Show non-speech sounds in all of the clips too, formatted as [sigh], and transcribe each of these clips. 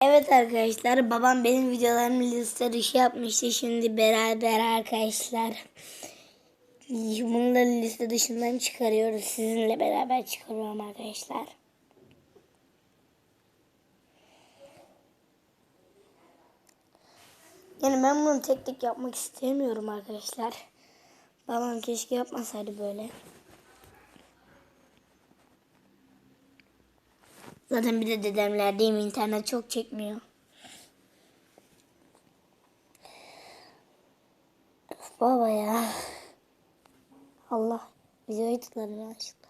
Evet arkadaşlar babam benim videolarımı liste dışı yapmıştı. Şimdi beraber arkadaşlar bunları liste dışından çıkarıyoruz. Sizinle beraber çıkarıyorum arkadaşlar. Yani ben bunu tek tek yapmak istemiyorum arkadaşlar. Babam keşke yapmasaydı böyle. Zaten bir de dedemlerdeyim internet çok çekmiyor. Of baba ya. Allah videoyu tıkladı yanlışlıkla.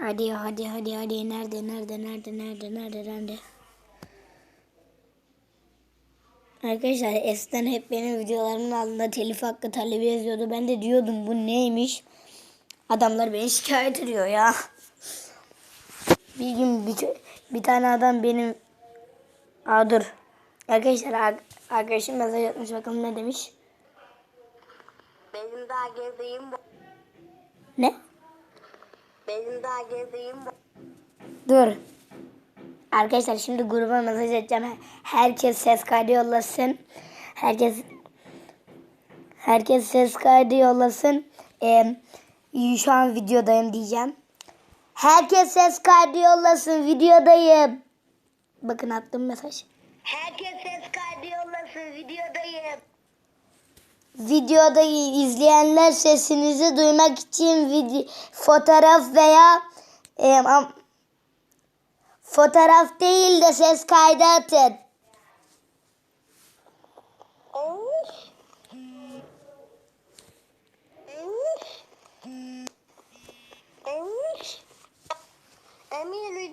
Hadi ya hadi hadi hadi nerede nerede nerede nerede nerede nerede. Arkadaşlar eskiden hep benim videolarımın altında telif hakkı talebi yazıyordu. Ben de diyordum bu neymiş. Adamlar beni şikayet ediyor ya. Bir gün bir, bir tane adam benim... Aa dur. Arkadaşlar ar- arkadaşım mesaj atmış bakalım ne demiş. Benim daha gezeyim. Ne? Benim daha gezeyim. Dur. Arkadaşlar şimdi gruba mesaj edeceğim. Herkes ses kaydı yollasın. Herkes herkes ses kaydı yollasın. Ee, şu an videodayım diyeceğim. Herkes ses kaydı yollasın. Videodayım. Bakın attım mesaj. Herkes ses kaydı yollasın videodayım. Videoda izleyenler sesinizi duymak için video, fotoğraf veya e, fotoğraf değil de ses kaydı atın.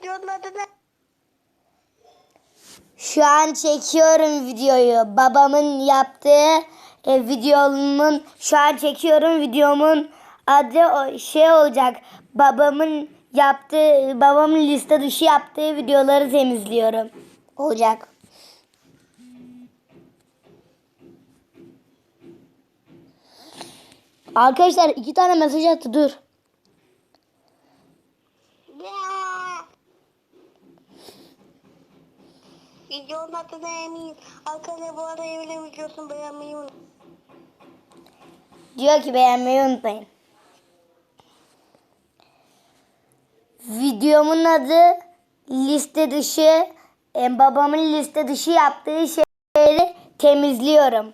Videonun? Şu an çekiyorum videoyu. Babamın yaptığı e, videomun şu an çekiyorum videomun adı şey olacak. Babamın yaptığı babamın liste dışı yaptığı videoları temizliyorum. Olacak. Arkadaşlar iki tane mesaj attı dur. Ya. Ne Emir? Arkadaşlar bu arada evine videosunu beğenmeyi unutmayın. Diyor ki beğenmeyi unutmayın. Videomun adı liste dışı e, babamın liste dışı yaptığı şeyleri temizliyorum.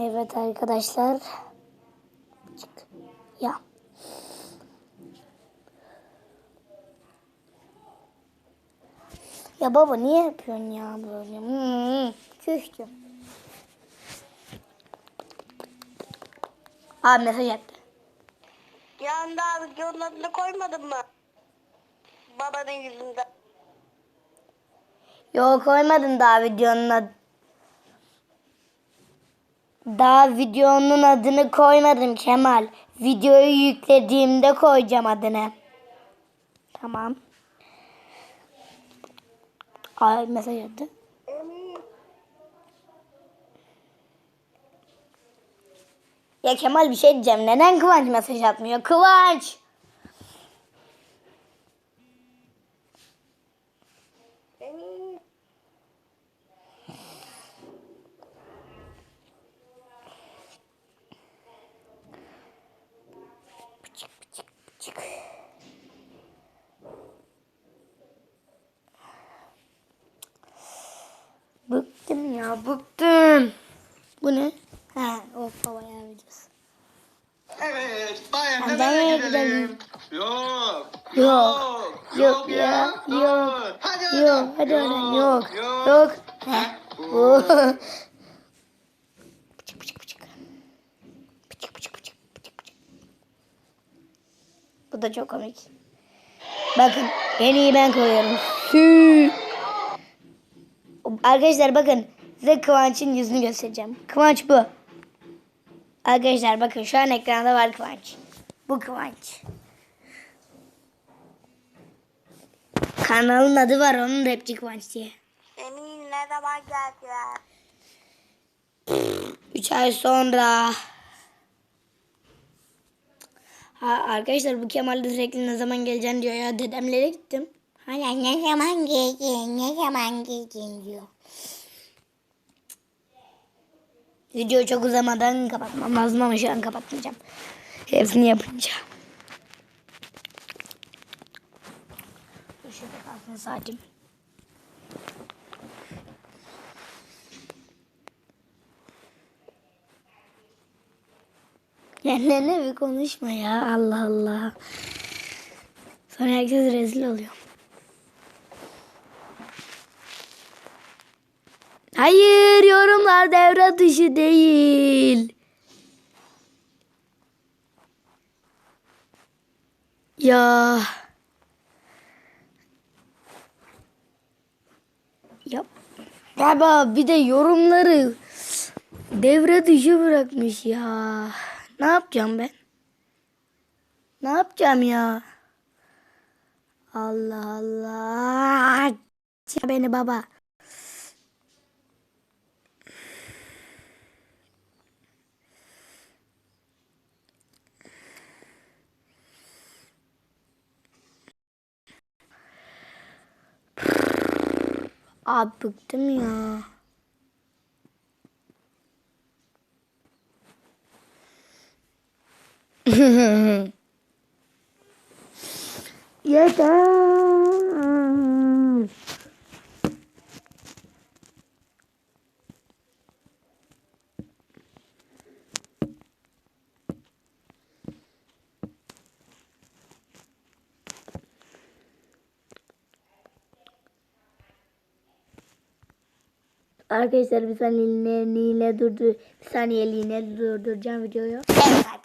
Evet arkadaşlar. Ya baba niye yapıyorsun ya böyle? Hmm, küstüm. Abi mesaj attı. Yani daha videonun adını koymadın mı? Babanın yüzünden. Yok koymadın daha videonun ad- Daha videonun adını koymadım Kemal. Videoyu yüklediğimde koyacağım adını. Tamam. Ay mesaj attı. Ya Kemal bir şey diyeceğim. Neden Kıvanç mesaj atmıyor? Kıvanç! Bıktım ya bıktım. Bu ne? Ha, of baba ya videosu. Evet, Hadi nereye gidelim. Yok, Yok. Yok ya, yok. Hadi Yok, oradan. hadi oradan. Yok. Yok. Yok. Bu. Da çok komik. Bakın en iyi ben koyuyorum. Sü. Arkadaşlar bakın size Kıvanç'ın yüzünü göstereceğim. Kıvanç bu. Arkadaşlar bakın şu an ekranda var Kıvanç. Bu Kıvanç. Kanalın adı var onun Rapçi Kıvanç diye. Emir ne zaman geldiler? 3 ay sonra Ha, arkadaşlar bu Kemal sürekli ne zaman geleceksin diyor ya. Dedemlere gittim. Hala ne zaman geleceksin, ne zaman geleceksin diyor. Video çok uzamadan kapatmam lazım ama şu an kapatmayacağım. Hepsini yapınca. Şurada kalsın saatim. Kendine bir konuşma ya Allah Allah. Sonra herkes rezil oluyor. Hayır yorumlar devre dışı değil. Ya. Ya. Baba bir de yorumları devre dışı bırakmış ya. Ne yapacağım ben? Ne yapacağım ya? Allah Allah. Beni baba. Abi bıktım ya. [laughs] Yeter. Arkadaşlar bir saniyeliğine durdur, bir saniyeliğine durduracağım videoyu. Evet arkadaşlar.